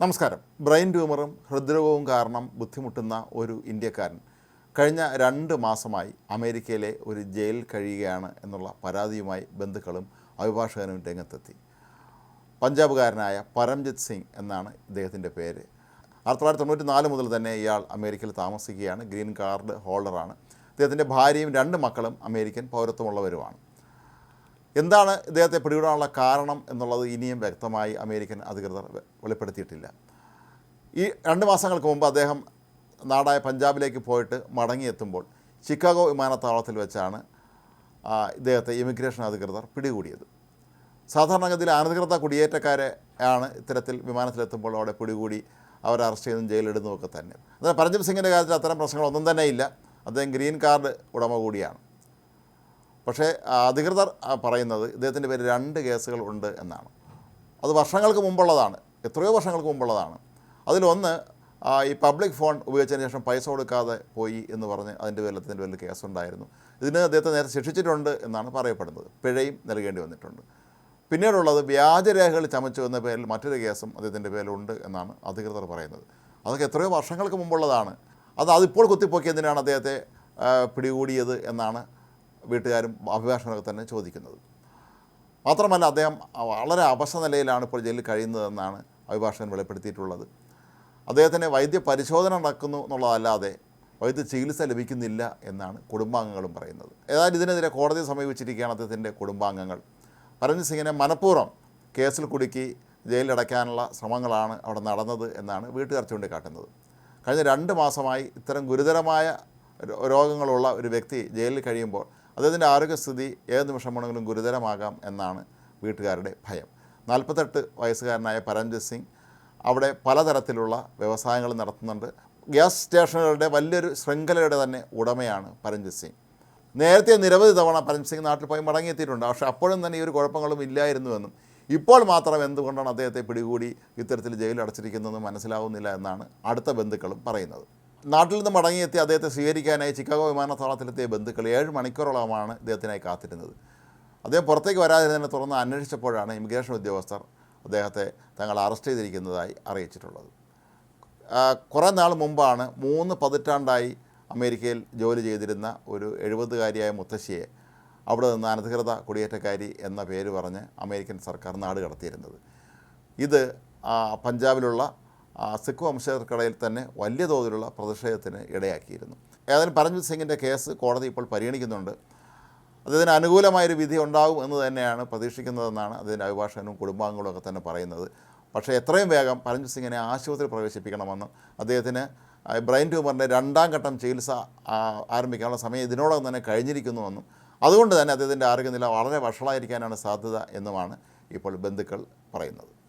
നമസ്കാരം. ബ്രെയിൻ ട്യൂമറും ഹൃദ്രോഗവും കാരണം ബുദ്ധിമുട്ടുന്ന ഒരു ഇന്ത്യക്കാരൻ. കഴിഞ്ഞ രണ്ട് മാസമായി അമേരിക്കയിലെ ഒരു ജയിലിൽ കഴിയുകയാണ് എന്നുള്ള പരാതിയുമായി ബന്ധുക്കളും അഭിഭാഷകനും രംഗത്തെത്തി. പഞ്ചാബുകാരനായ പരംജിത് സിംഗ് എന്നാണ് ഇദ്ദേഹത്തിന്റെ പേര്. ആയിരത്തി തൊള്ളായിരത്തി തൊണ്ണൂറ്റി നാല് മുതൽ തന്നെ ഇയാൾ അമേരിക്കയിൽ താമസിക്കുകയാണ്. ഗ്രീൻ കാർഡ് ഹോൾഡറാണ്. ഇദ്ദേഹത്തിന്റെ ഭാര്യയും രണ്ട് മക്കളും അമേരിക്കൻ പൗരത്വമുള്ളവരുമാണ്. എന്താണ് ഇദ്ദേഹത്തെ പിടികൂടാനുള്ള കാരണം എന്നുള്ളത് ഇനിയും വ്യക്തമായി അമേരിക്കൻ അധികൃതർ വെളിപ്പെടുത്തിയിട്ടില്ല. ഈ രണ്ട് മാസങ്ങൾക്ക് മുമ്പ് അദ്ദേഹം നാടായ പഞ്ചാബിലേക്ക് പോയിട്ട് മടങ്ങിയെത്തുമ്പോൾ ചിക്കാഗോ വിമാനത്താവളത്തിൽ വെച്ചാണ് ഇദ്ദേഹത്തെ ഇമിഗ്രേഷൻ അധികൃതർ പിടികൂടിയത്. സാധാരണഗതിയിൽ അനധികൃത കുടിയേറ്റക്കാരെ ആണ് ഇത്തരത്തിൽ വിമാനത്തിലെത്തുമ്പോൾ അവിടെ പിടികൂടി അവരെ അറസ്റ്റ് ചെയ്തും ജയിലിടുന്നതൊക്കെ തന്നെ. എന്നാൽ പരഞ്ജിത് സിംഗിന്റെ കാര്യത്തിൽ അത്തരം പ്രശ്നങ്ങളൊന്നും തന്നെ ഇല്ല. അദ്ദേഹം ഗ്രീൻ കാർഡ് ഉടമ കൂടിയാണ്. പക്ഷേ അധികൃതർ പറയുന്നത് ഇദ്ദേഹത്തിന്റെ പേര് രണ്ട് കേസുകൾ ഉണ്ട് എന്നാണ്. അത് വർഷങ്ങൾക്ക് മുമ്പുള്ളതാണ് എത്രയോ വർഷങ്ങൾക്ക് മുമ്പുള്ളതാണ്. അതിലൊന്ന് ഈ പബ്ലിക് ഫോൺ ഉപയോഗിച്ചതിന് ശേഷം പൈസ കൊടുക്കാതെ പോയി എന്ന് പറഞ്ഞ് അതിന്റെ പേരിൽ അതിന്റെ പേരിൽ കേസുണ്ടായിരുന്നു. ഇതിന് അദ്ദേഹത്തെ നേരെ ശിക്ഷിച്ചിട്ടുണ്ട് എന്നാണ് പറയപ്പെടുന്നത്. പിഴയും നൽകേണ്ടി വന്നിട്ടുണ്ട്. പിന്നീടുള്ളത് വ്യാജരേഖകൾ ചമച്ചു എന്ന പേരിൽ മറ്റൊരു കേസും അദ്ദേഹത്തിന്റെ പേരിലുണ്ട് എന്നാണ് അധികൃതർ പറയുന്നത്. അതൊക്കെ എത്രയോ വർഷങ്ങൾക്ക് മുമ്പുള്ളതാണ്. അത് അതിപ്പോൾ കുത്തിപ്പൊക്കിയതിനാണ് അദ്ദേഹത്തെ പിടികൂടിയത് എന്നാണ് വീട്ടുകാരും അഭിഭാഷകരൊക്കെ തന്നെ ചോദിക്കുന്നത്. മാത്രമല്ല അദ്ദേഹം വളരെ അപശ നിലയിലാണ് ഇപ്പോൾ ജയിലിൽ കഴിയുന്നതെന്നാണ് അഭിഭാഷകൻ വെളിപ്പെടുത്തിയിട്ടുള്ളത്. അദ്ദേഹത്തിന് വൈദ്യ പരിശോധന നടക്കുന്നു എന്നുള്ളതല്ലാതെ വൈദ്യ ചികിത്സ ലഭിക്കുന്നില്ല എന്നാണ് കുടുംബാംഗങ്ങളും പറയുന്നത്. ഏതായാലും ഇതിനെതിരെ കോടതിയെ സമീപിച്ചിരിക്കുകയാണ് അദ്ദേഹത്തിന്റെ കുടുംബാംഗങ്ങൾ. പരഞ്ജിത് സിംഗിനെ മനഃപൂർവം കേസിൽ കുടുക്കി ജയിലിലടയ്ക്കാനുള്ള ശ്രമങ്ങളാണ് അവിടെ നടന്നത് എന്നാണ് വീട്ടുകാർ ചൂണ്ടിക്കാട്ടുന്നത്. കഴിഞ്ഞ രണ്ട് മാസമായി ഇത്തരം ഗുരുതരമായ രോഗങ്ങളുള്ള ഒരു വ്യക്തി ജയിലിൽ കഴിയുമ്പോൾ അദ്ദേഹത്തിന്റെ ആരോഗ്യസ്ഥിതി ഏത് നിമിഷം വേണമെങ്കിലും ഗുരുതരമാകാം എന്നാണ് വീട്ടുകാരുടെ ഭയം. നാൽപ്പത്തെട്ട് വയസ്സുകാരനായ പരംജിത് സിംഗ് അവിടെ പലതരത്തിലുള്ള വ്യവസായങ്ങൾ നടത്തുന്നുണ്ട്. ഗ്യാസ് സ്റ്റേഷനുകളുടെ വലിയൊരു ശൃംഖലയുടെ തന്നെ ഉടമയാണ് പരംജിത് സിംഗ്. നേരത്തെ നിരവധി തവണ പരംജിത് സിംഗ് നാട്ടിൽ പോയി മടങ്ങിയെത്തിയിട്ടുണ്ട്. പക്ഷേ അപ്പോഴും തന്നെ ഈ ഒരു കുഴപ്പങ്ങളും ഇല്ലായിരുന്നുവെന്നും ഇപ്പോൾ മാത്രം എന്തുകൊണ്ടാണ് അദ്ദേഹത്തെ പിടികൂടി ഇത്തരത്തിൽ ജയിലിൽ അടച്ചിരിക്കുന്നതെന്ന് മനസ്സിലാവുന്നില്ല എന്നാണ് അടുത്ത ബന്ധുക്കളും പറയുന്നത്. നാട്ടിൽ നിന്ന് മടങ്ങിയെത്തി അദ്ദേഹത്തെ സ്വീകരിക്കാനായി ചിക്കാഗോ വിമാനത്താവളത്തിലെത്തിയ ബന്ധുക്കൾ ഏഴ് മണിക്കൂറോളമാണ് ഇദ്ദേഹത്തിനായി കാത്തിരുന്നത്. അദ്ദേഹം പുറത്തേക്ക് വരാതിരുന്നതിനെ തുറന്ന് അന്വേഷിച്ചപ്പോഴാണ് ഇമിഗ്രേഷൻ ഉദ്യോഗസ്ഥർ അദ്ദേഹത്തെ തങ്ങൾ അറസ്റ്റ് ചെയ്തിരിക്കുന്നതായി അറിയിച്ചിട്ടുള്ളത്. കുറേ നാൾ മുമ്പാണ് മൂന്ന് പതിറ്റാണ്ടായി അമേരിക്കയിൽ ജോലി ചെയ്തിരുന്ന ഒരു എഴുപതുകാരിയായ മുത്തശ്ശിയെ അവിടെ നിന്ന് അനധികൃത കുടിയേറ്റക്കാരി എന്ന പേര് പറഞ്ഞ് അമേരിക്കൻ സർക്കാർ നാട് കടത്തിയിരുന്നത് ഇത് പഞ്ചാബിലുള്ള സിഖ് വംശജർക്കിടയിൽ തന്നെ വലിയ തോതിലുള്ള പ്രതിഷേധത്തിന് ഇടയാക്കിയിരുന്നു. ഏതായാലും പരംജിത് സിംഗിന്റെ കേസ് കോടതി ഇപ്പോൾ പരിഗണിക്കുന്നുണ്ട്. അദ്ദേഹത്തിന് അനുകൂലമായൊരു വിധി ഉണ്ടാകും എന്ന് തന്നെയാണ് പ്രതീക്ഷിക്കുന്നതെന്നാണ് അതിന്റെ അഭിഭാഷകനും കുടുംബാംഗങ്ങളും ഒക്കെ തന്നെ പറയുന്നത്. പക്ഷേ എത്രയും വേഗം പരംജിത് സിംഗിനെ ആശുപത്രി പ്രവേശിപ്പിക്കണമെന്നും അദ്ദേഹത്തിന് ബ്രെയിൻ ട്യൂമറിന്റെ രണ്ടാം ഘട്ടം ചികിത്സ ആരംഭിക്കാനുള്ള സമയം ഇതിനോടകം തന്നെ കഴിഞ്ഞിരിക്കുന്നുവെന്നും അതുകൊണ്ട് തന്നെ അദ്ദേഹത്തിന്റെ ആരോഗ്യനില വളരെ വഷളായിരിക്കാനാണ് സാധ്യത എന്നുമാണ് ഇപ്പോൾ ബന്ധുക്കൾ പറയുന്നത്.